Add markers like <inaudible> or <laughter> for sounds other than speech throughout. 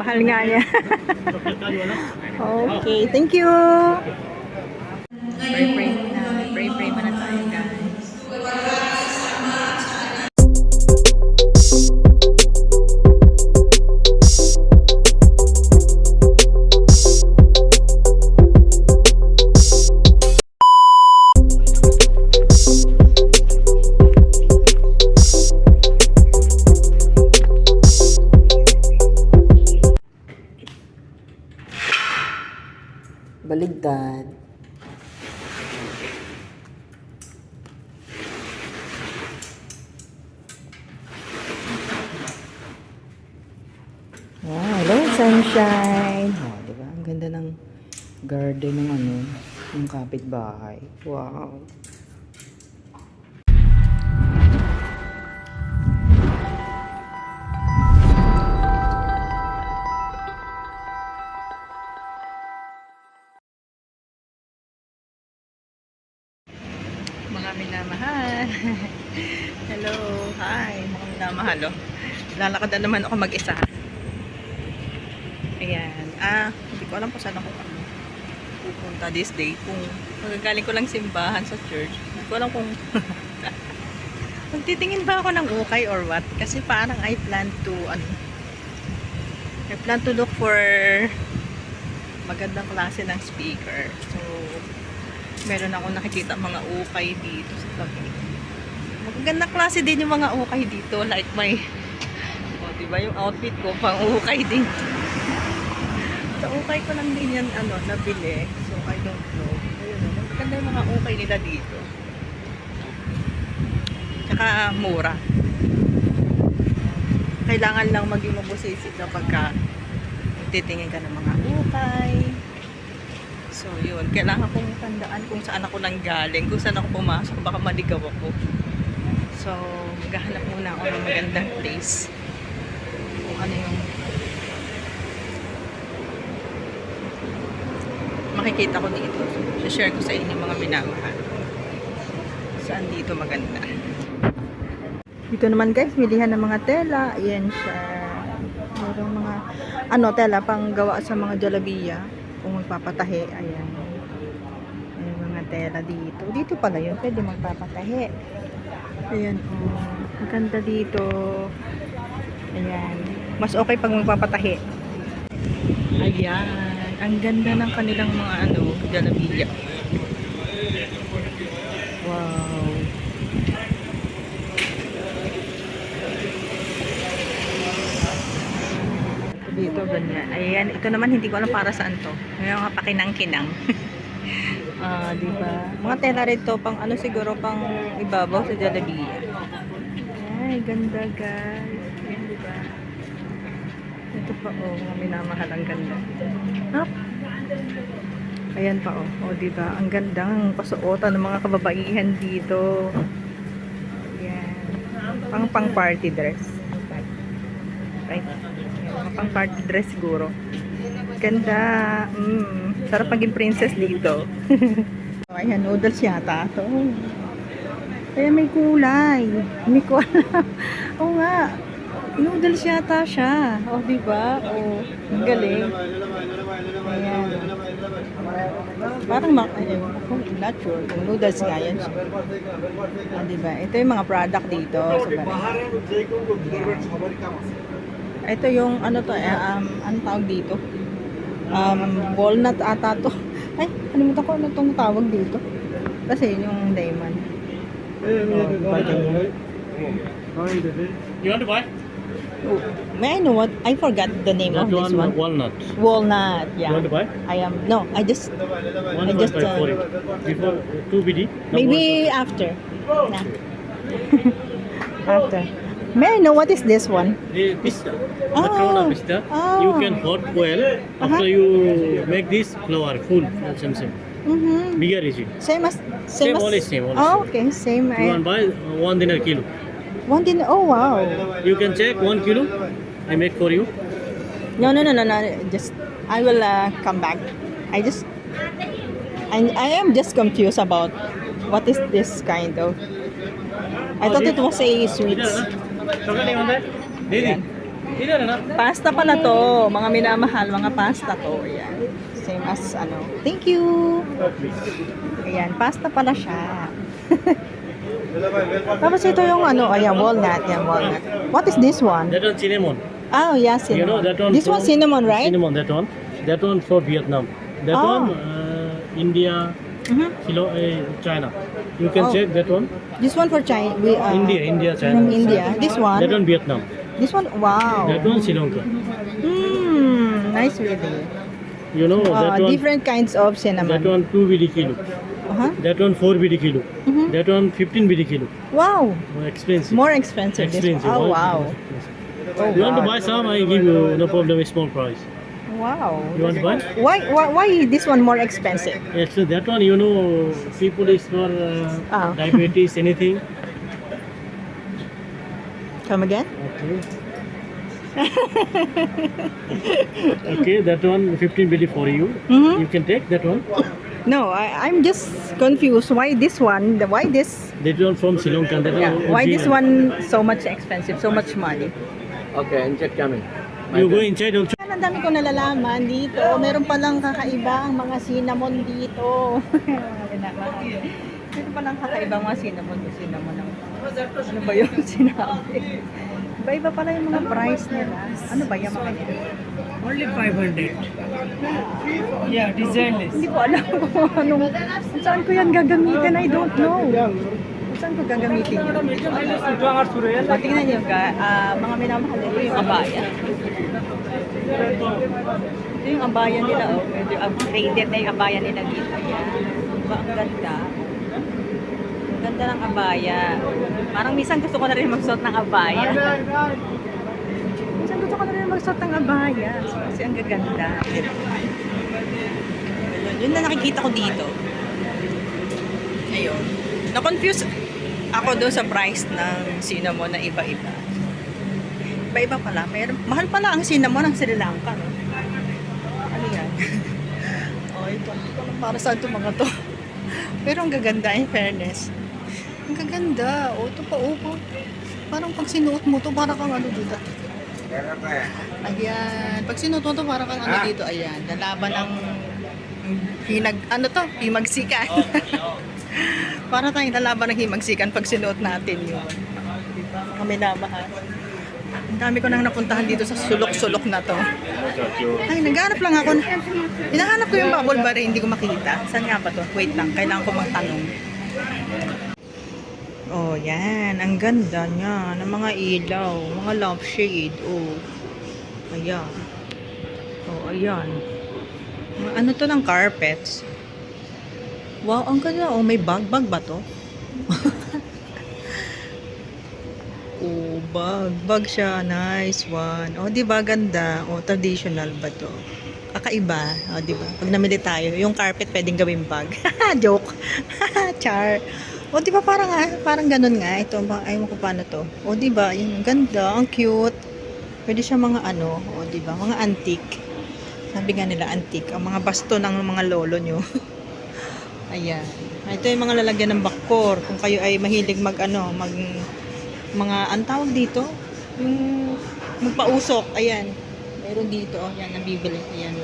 Mahal nga niya. <laughs> okay, thank you. Pray, pray muna. Pray, pray muna tayo, guys. Baligtad. Wow, hello sunshine. Oh, di ba? Ang ganda ng garden ng ano, ng kapitbahay. Wow. Lalakad na naman ako mag-isa. Ayan. Ah, hindi ko alam kung saan ako pupunta this day. Kung magagaling ko lang simbahan sa church. Hindi ko alam kung <laughs> magtitingin ba ako ng ukay or what. Kasi parang I plan to, ano, I plan to look for magandang klase ng speaker. So, meron ako nakikita mga ukay dito sa tabi. Magagandang klase din yung mga ukay dito. Like my, diba yung outfit ko, pang ukay din. Sa ukay ko lang din yan, ano, nabili. So, I don't know. Ayun, oh, magaganda yung mga ukay nila dito. Tsaka, mura. Kailangan lang maging mabusisip na pagka titingin ka ng mga ukay. So, yun. Kailangan kong tandaan kung saan ako nang galing, kung saan ako pumasok, baka maligaw ako. So, maghahanap muna ako ng magandang place. Ano yung makikita ko dito. share ko sa inyo mga minamahal. Saan dito maganda. Dito naman guys, milihan ng mga tela. Ayan siya. Merong mga, ano, tela pang gawa sa mga jalabiya. Kung magpapatahi, ayan. May mga tela dito. Dito pala yun, pwede magpapatahi. Ayan, oh. Ang ganda dito. Ayan. Mas okay pag magpapatahi. Ayan. Ang ganda ng kanilang mga ano, jalabiya. Wow. Dito, ganyan. Ayan, ito naman hindi ko alam para saan to. May mga pakinang-kinang. <laughs> Ah, di ba? Mga tela rito pang ano siguro pang ibabaw sa jalabiya. Ay, ganda guys. Ito pa oh, mga minamahal ang ganda. Hop. Ayan pa oh. Oh, di ba? Ang gandang pasuotan ng mga kababaihan dito. Ayan. Pang pang party dress. Right. Ayan, pang party dress siguro. Ganda. Mm. Sarap maging princess dito. <laughs> oh, ayan, noodles yata. to Kaya may kulay. Hindi ko <laughs> alam. Oo nga. Noodles yata siya. O, oh, di ba? O, ang galing. Ayan. Parang mak... Ayun, not sure. Kung noodles nga yan siya. Ah, di ba? Ito yung mga product dito. Sa Baray. Ito yung ano to, eh, um, ano tawag dito? Um, walnut ata to. <laughs> Ay, kalimutan ko ano tong tawag dito. Kasi yun yung diamond. Oh, ganyan. You want to buy? Oh, may I know what? I forgot the name of That this one, one. walnut. Walnut, You want to yeah. buy? I am, no, I just, One I just, uh, for it. Before two BD. now maybe after. Nah. after. May I know what is this one? one. The pista. Oh. Matrona pista. You Oh. can hot boil after you make this flour full. Same same. Mm-hmm. Bigger is it. Same as, same, Same, as, always same, always Oh, same. okay, same. You want I, buy uh, one dinner kilo. One din. Oh, wow. You can check one kilo. I make for you. No, no, no, no, no. Just I will uh, come back. I just I, I am just confused about what is this kind of. I thought it was a sweets. Ayan. Pasta pala to. Mga minamahal, mga pasta to. Ayan. Same as ano. Thank you. Ayan, pasta pala siya. <laughs> Tapos ito yung ano, ayan, walnut. Yan, walnut. What is this one? That one cinnamon. Oh, yeah, cinnamon. You know that one. This one cinnamon, right? Cinnamon. That one. That one for Vietnam. That Oh. one uh, India, Mhm. Kilo, uh, China. You can Oh. check that one. This one for China. We, uh, India, India, China. From India. This one. That one. Vietnam. This one. Wow. That one Sri Lanka. Hmm. Nice really. You know Uh, that one. different kinds of cinnamon. That one 2 BD kilo. Uh-huh. That one 4 BD kilo. Mhm. That one 15 BD kilo. Wow. More expensive. More expensive. This one. expensive. Oh wow. Oh, You want to buy some? I give you no problem. A small price. Wow. You want to buy? Why, why why this one more expensive? Actually, that one you know, people is for uh, Ah. diabetes, anything. Come again? Okay. <laughs> okay, that one 15 BD for you. Mhm. You can take that one. No, I, I'm just confused. Why this one? The, why this? That one from Sri Lanka. Yeah. Why this one so much expensive? So much money? Okay, insect coming. You go inside also. Ang dami ko nalalaman dito. Meron palang kakaiba ang mga cinnamon dito. <laughs> Meron palang kakaiba ang mga cinnamon. Cinnamon ang... Ano ba yung <laughs> sinabi? Iba-iba pala yung mga price nila. Ano ba yung mga? Only 500. Yeah, designless. Hindi ko alam <laughs> kung anong... Saan ko yan gagamitin. I don't know. Saan ko gagamitin yun. O, tingnan niyo ga, ah, mga minamahal nito yung abaya. Ito yung abaya nila, oh. Medyo upgraded na yung abaya nila dito. Yan. Diba, ang ganda. Ang ganda ng abaya. Parang minsan gusto ko na rin magsuot ng abaya. minsan gusto ko na rin magsuot ng abaya. Kasi ang gaganda. Diba? Yun, na nakikita ko dito. Ayun. Na-confuse ako doon sa price ng cinnamon na iba-iba. Iba-iba pala. Meron, mahal pala ang cinnamon ng Sri Lanka. No? Ano yan? <laughs> oh, ito. Para saan itong mga to. <laughs> Pero ang gaganda in fairness. Ang gaganda. O, ito pa upo. Parang pag sinuot mo to, para kang ano dito. Ayan. Pag sinuot mo to, para kang ano dito. Ayan. Lalaban ng hinag, ano to? Himagsikan. <laughs> para tayong lalaban ng himagsikan pag sinuot natin yun. Mga minamahal. Ang dami ko nang napuntahan dito sa sulok-sulok na to. Ay, naghanap lang ako. Hinahanap ko yung bubble bar, eh, hindi ko makita. Saan nga ba to? Wait lang, kailangan ko magtanong. Oh, yan. Ang ganda niya. Ng mga ilaw. Mga lampshade. Oh. Ayan. Oh, ayan. Ano to ng carpets? Wow, ang ganda. Oh, may bag. Bag ba to? <laughs> oh, bag. Bag siya. Nice one. Oh, di ba ganda? Oh, traditional ba to? Kakaiba. Oh, di ba? Pag namili tayo, yung carpet pwedeng gawing bag. <laughs> Joke. <laughs> Char. O, di ba parang, ah, parang ganun nga. Ito, ayaw ko paano to. O, di ba? Yan, ang ganda. Ang cute. Pwede siya mga ano. O, di ba? Mga antique. Sabi nga nila, antique. Ang mga basto ng mga lolo nyo. <laughs> Ayan. Ito yung mga lalagyan ng bakor. Kung kayo ay mahilig mag ano, mag mga ang dito, yung magpausok. Ayan. Meron dito. Oh, yan, nabibili. Ayan.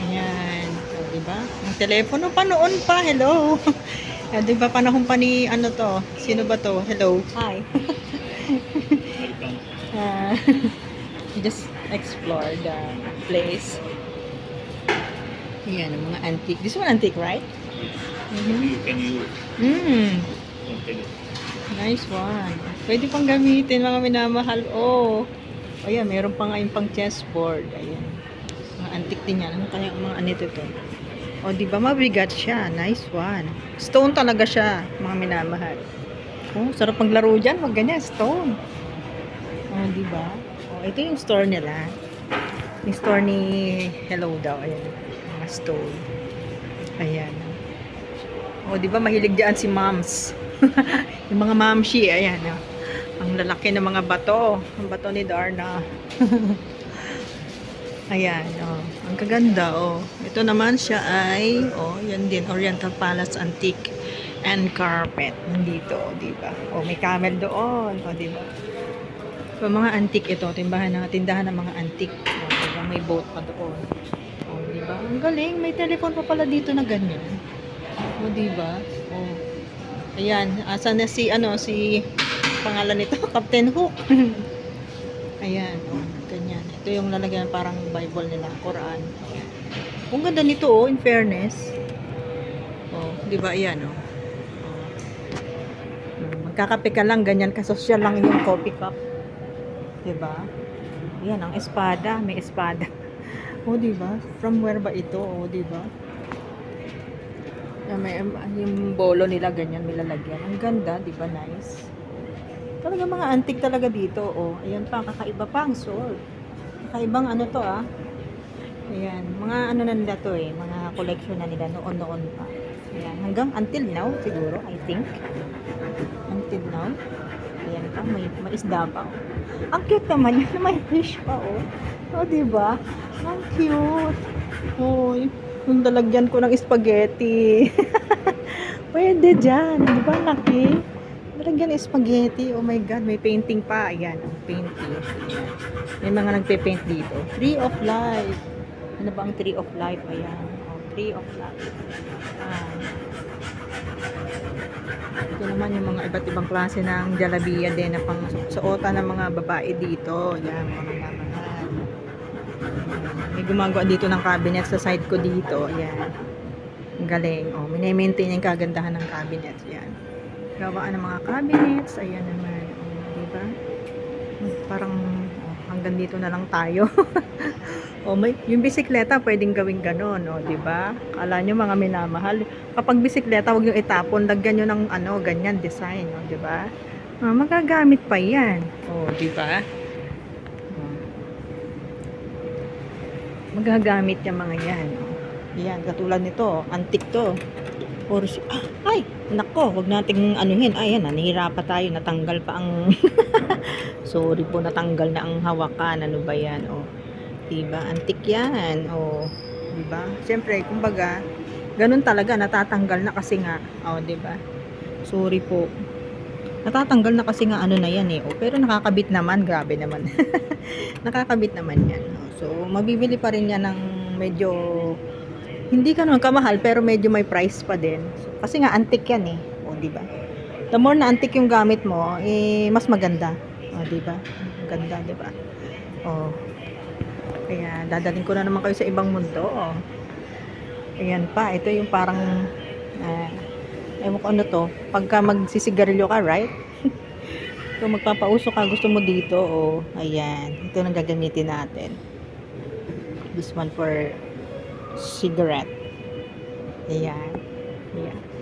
Ayan. O, di ba? Ang telepono pa noon pa. Hello. <laughs> Ah, di ba panahon pa ni ano to? Sino ba to? Hello. Hi. Ah, <laughs> <laughs> we just explore the place. Ayan, ang mga antique. This one antique, right? Mm-hmm. You can use. Mm. Nice one. Pwede pang gamitin mga minamahal. Oh. Ayan, meron pa nga yung pang chessboard. Ayan. Mga antique din yan. Ano kaya mga anito to? O, di ba mabigat siya? Nice one. Stone talaga siya, mga minamahal. Oh, sarap maglaro dyan. Wag ganyan, stone. Oh, di ba? Oh, ito yung store nila. Yung store ni Hello daw. Ayan. Mga stone. Ayan. O, di ba mahilig diyan si moms? <laughs> yung mga mamshi, ayan. Oh. Ang lalaki ng mga bato. Ang bato ni Darna. <laughs> ayan, oh. Ang kaganda, oh. Ito naman siya ay, oh, yan din, Oriental Palace Antique and Carpet. Nandito, oh, di ba? Oh, may camel doon, oh, di ba? So, mga antique ito, timbahan ng tindahan ng mga antique. Oh, diba? May boat pa doon. Oh, di ba? Ang galing, may telephone pa pala dito na ganyan. Oh, di ba? Oh. Ayan, asa na si ano si pangalan nito, <laughs> Captain Hook. <laughs> Ayan. Ito yung lalagyan parang Bible nila, Quran. Ang ganda nito oh, in fairness. Oh, di ba? Ayan oh. oh. Magkakape ka lang, ganyan kasosyal lang yung coffee cup. Diba? Yan, ang espada. May espada. <laughs> O, diba? From where ba ito? O, diba? Yan, may, yung bolo nila, ganyan, may lalagyan. Ang ganda, diba? Nice. Talaga mga antique talaga dito. O, ayan pa, kakaiba pa ang sword. Kakaibang ano to, ah. Ayan, mga ano na nila to eh. Mga collection na nila noon-noon pa. Ayan, hanggang until now, siguro, I think. Until now. Ayan pa, may, may isda pa. Oh. Ang cute naman yan, may fish pa, oh. Oh, di ba? Ang cute. Hoy, yung lalagyan ko ng spaghetti. <laughs> Pwede dyan. Di ba, laki? Lalagyan ng spaghetti. Oh my God, may painting pa. Ayan, ang painting. Ayan. May mga nagpe-paint dito. Tree of Life. Ano ba ang Tree of Life? Ayan. Oh, Tree of Life. Ah. Ito naman yung mga iba't ibang klase ng jalabiya din na pang suotan ng mga babae dito. Yan, mga mamahal. May gumagawa dito ng cabinet sa side ko dito. Ayan. Ang galing. Oh, mini-maintain yung kagandahan ng cabinet. Yan. Gawaan ng mga cabinets. Ayan naman. Oh, diba? Parang oh, hanggang dito na lang tayo. <laughs> oh, may, yung bisikleta pwedeng gawing ganon, oh, 'di ba? Kala nyo mga minamahal. Kapag bisikleta, wag niyo itapon, lagyan niyo ng ano, ganyan design, oh, 'di ba? Ah, magagamit pa 'yan. Oh, 'di ba? Oh. Magagamit yung mga 'yan. Oh. Yan, katulad nito, antique to. Or si ah, ay, nako, wag nating anuhin. Ay, yan, nahihirapan tayo, natanggal pa ang <laughs> Sorry po, natanggal na ang hawakan. Ano ba 'yan? Oh. 'Di ba? Antique 'yan. Oh. 'Di ba? Siyempre, kumbaga, ganun talaga natatanggal na kasi nga, oh, 'di ba? Sorry po. Natatanggal na kasi nga ano na 'yan eh. Oh, pero nakakabit naman, grabe naman. <laughs> nakakabit naman 'yan. Oh, so, mabibili pa rin 'yan ng medyo hindi ka naman kamahal pero medyo may price pa din. Kasi nga antique 'yan eh. 'di ba? The more na antique yung gamit mo, eh mas maganda. 'di ba? Ganda, 'di ba? Oh. Kaya dadalhin ko na naman kayo sa ibang mundo. Oh. Ayan pa, ito yung parang uh, ewan ko ano to, pagka magsisigarilyo ka, right? <laughs> Kung magpapauso ka, gusto mo dito, oh, ayan, ito nang gagamitin natin. This one for cigarette. Ayan. Ayan.